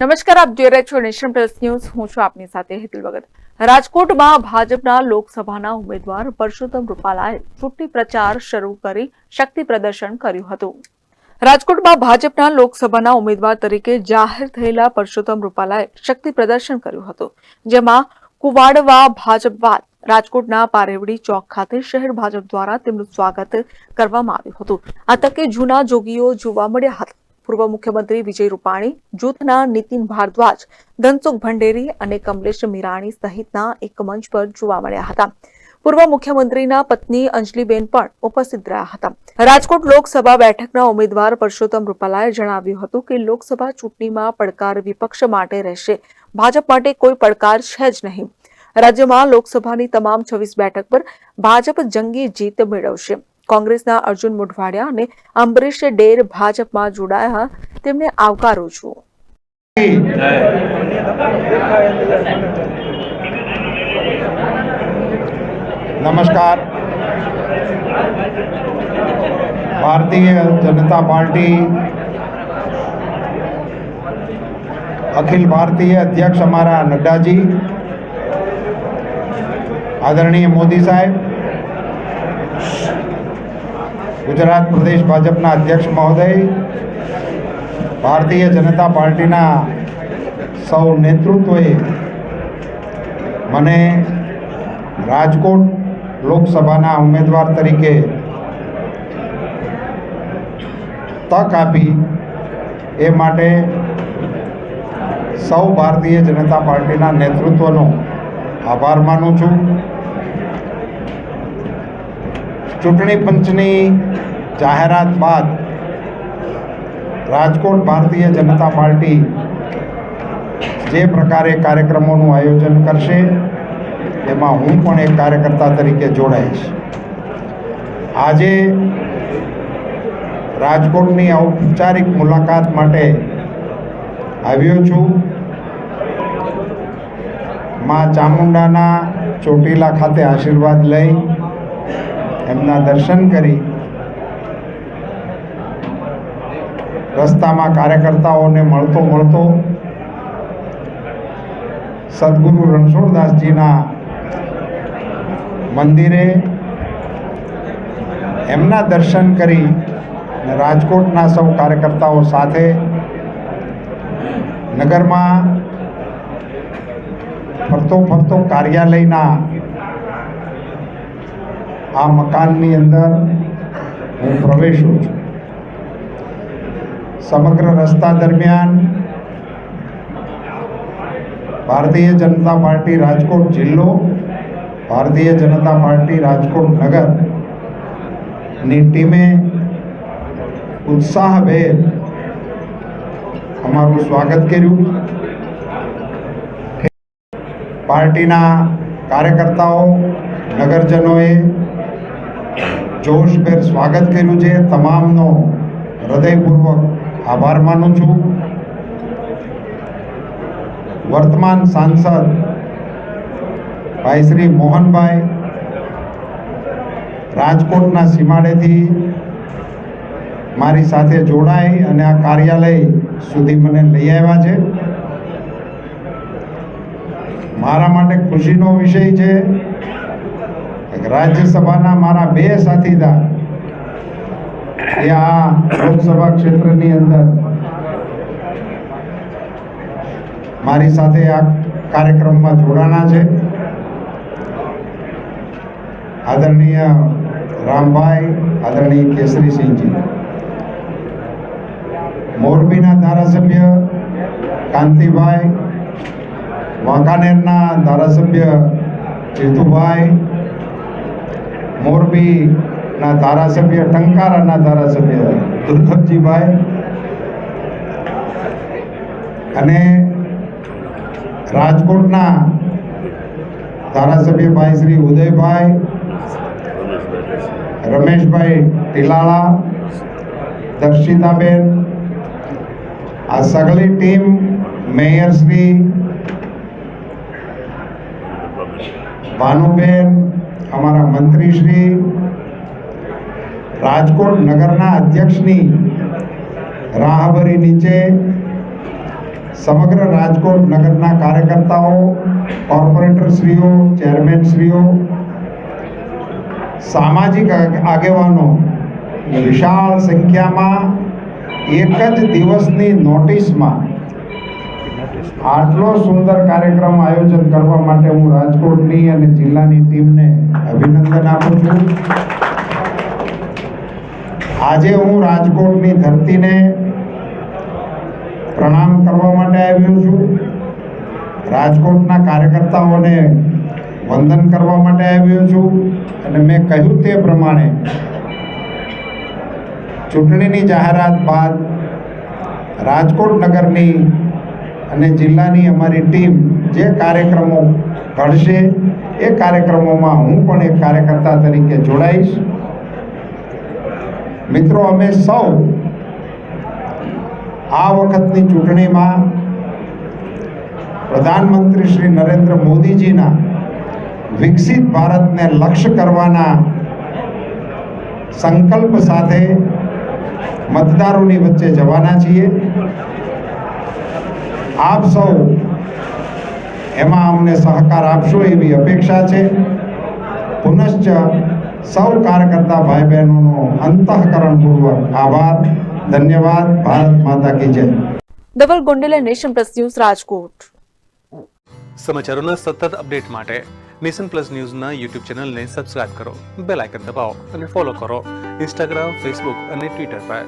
નમસ્કાર, આપ જોઈ રહ્યા છો નેશન પ્લસ ન્યૂઝ. હું છું આપની સાથે હેતુલ ભગત. રાજકોટમાં ભાજપના લોકસભાના ઉમેદવાર પરસોત્તમ રૂપાલાએ ચૂંટણી પ્રચાર શરૂ કરી શક્તિ પ્રદર્શન કર્યું હતું. રાજકોટમાં ભાજપના લોકસભાના ઉમેદવાર તરીકે જાહેર થયેલા પરસોત્તમ રૂપાલાએ શક્તિ પ્રદર્શન કર્યું હતું. જેમાં કુવાડવા ભાજપ બાદ રાજકોટના પારેવડી ચોક ખાતે શહેર ભાજપ દ્વારા તેમનું સ્વાગત કરવામાં આવ્યું હતું. આ તકે જૂના જોગીઓ જોવા મળ્યા હતા. પૂર્વ મુખ્યમંત્રી વિજય રૂપાણી, જૂથના નીતિન ભારદ્વાજ, ધનસુખ ભંડેરી અને કમલેશ મીરાણી સહિતના એક મંચ પર જોવા મળ્યા હતા. પૂર્વ મુખ્યમંત્રીના પત્ની અંજલિબેન પણ ઉપસ્થિત રહ્યા હતા. રાજકોટ લોકસભા બેઠકના ઉમેદવાર પરસોત્તમ રૂપાલાએ જણાવ્યું હતું કે લોકસભા ચૂંટણીમાં પડકાર વિપક્ષ માટે રહેશે. ભાજપ માટે કોઈ પડકાર છે જ નહીં. રાજ્યમાં લોકસભાની તમામ છવ્વીસ બેઠક પર ભાજપ જંગી જીત મેળવશે. કોંગ્રેસના અર્જુન મોઢવાડિયા અને અંબરીશ ડેર ભાજપમાં જોડાયા. તેમને આવકારું છું. નમસ્કાર. ભારતીય જનતા પાર્ટી અખિલ ભારતીય અધ્યક્ષ અમારા નડ્ડાજી, આદરણીય મોદી સાહેબ ગુજરાત પ્રદેશ ભાજપના અધ્યક્ષ મહોદય, ભારતીય જનતા પાર્ટીના સૌ નેતૃત્વએ મને રાજકોટ લોકસભાના ઉમેદવાર તરીકે તક આપી એ માટે સૌ ભારતીય જનતા પાર્ટીના નેતૃત્વનો આભાર માનું છું. ચૂંટણી પંચની જાહેરાત બાદ રાજકોટ ભારતીય જનતા પાર્ટી જે પ્રકારે કાર્યક્રમોનું આયોજન કરશે, એમાં હું પણ એક કાર્યકર્તા તરીકે જોડાઈશ. આજે રાજકોટની ઔપચારિક મુલાકાત માટે આવ્યો છું. માં ચામુંડાના ચોટીલા ખાતે આશીર્વાદ લઈ એમના દર્શન કરી રસ્તામાં કાર્યકર્તાઓને મળતો મળતો સદગુરુ રણછોડદાસજીના મંદિરે એમના દર્શન કરી રાજકોટના સૌ કાર્યકર્તાઓ સાથે નગરમાં ફરતો ફરતો કાર્યાલયના આ મકાનની અંદર હું પ્રવેશું છું. સમગ્ર રસ્તા દરમિયાન ભારતીય જનતા પાર્ટી રાજકોટ જિલ્લો, ભારતીય જનતા પાર્ટી રાજકોટ નગરની ટીમે ઉત્સાહભેર અમારું સ્વાગત કર્યું. પાર્ટીના કાર્યકર્તાઓ, નગરજનોએ જોશભેર સ્વાગત કર્યું છે. તમામનો હૃદયપૂર્વક આભાર માનું છું. વર્તમાન સાંસદ ભાઈ શ્રી મોહનભાઈ રાજકોટના સીમાડેથી મારી સાથે જોડાઈ અને આ કાર્યાલય સુધી મને લઈ આવ્યા છે. મારા માટે ખુશીનો વિષય છે. રાજ્યસભાના મારા બે સાથીદાર, એ આ લોકસભા ક્ષેત્રની અંદર મારી સાથે આ કાર્યક્રમમાં જોડાણા છે. આદરણીય રામભાઈ, આદરણીય કેસરીસિંહજી મોરબીના ધારાસભ્ય કાંતિભાઈ, વાંકાનેરના ધારાસભ્ય જીતુભાઈ મોરબીના ધારાસભ્ય, ટંકારાના ધારાસભ્ય દુર્લભજીભાઈ. અને રાજકોટના ધારાસભ્ય ભાઈ શ્રી ઉદયભાઈ, રમેશભાઈ ટીલાળા, દર્શિતાબેન, આ સગલી ટીમ મેયર શ્રી ભાનુબેન અમારા મંત્રી શ્રી રાજકોટ નગરના અધ્યક્ષની રાહબરી નીચે સમગ્ર રાજકોટ નગરના કાર્યકર્તાઓ, કોર્પોરેટરશ્રીઓ, ચેરમેનશ્રીઓ, સામાજિક આગેવાનો, વિશાળ સંખ્યામાં એક જ દિવસની નોટિસમાં આટલો સુંદર કાર્યક્રમ આયોજન કરવા માટે હું રાજકોટની અને જિલ્લાની ટીમને અભિનંદન આપું છું. આજે હું રાજકોટની ધરતીને પ્રણામ કરવા માટે આવ્યો છું. રાજકોટના કાર્યકર્તાઓને વંદન કરવા માટે આવ્યો છું અને મેં કહ્યું તે પ્રમાણે ચૂંટણીની જાહેરાત બાદ રાજકોટ નગરની અને જિલ્લાની અમારી ટીમ જે કાર્યક્રમો ઘડશે, એ કાર્યક્રમોમાં હું પણ એક કાર્યકર્તા તરીકે જોડાઈશ. મિત્રો, અમે સૌ આ વખતની ચૂંટણીમાં પ્રધાનમંત્રી શ્રી નરેન્દ્ર મોદીજીના વિકસિત ભારતને લક્ષ્ય કરવાના સંકલ્પ સાથે મતદારોની વચ્ચે જવાના છીએ. આપ સૌ એમાં અમને સહકાર આપશો એવી અપેક્ષા છે. પુનશ્ચ સૌ કાર્યકર્તા ભાઈ બહેનોનો અંતઃકરણપૂર્વક આભાર. ધન્યવાદ. ભારત માતા કી જય. ડબલ ગોંડેલા નેશન પ્લસ ન્યૂઝ રાજકોટ. સમાચારોના સતત અપડેટ માટે નેશન પ્લસ ન્યૂઝના યુટ્યુબ ચેનલને સબસ્ક્રાઇબ કરો બેલ આઇકન દબાવો અને ફોલો કરો. ઇન્સ્ટાગ્રામ ફેસબુક અને ટ્વિટર પર.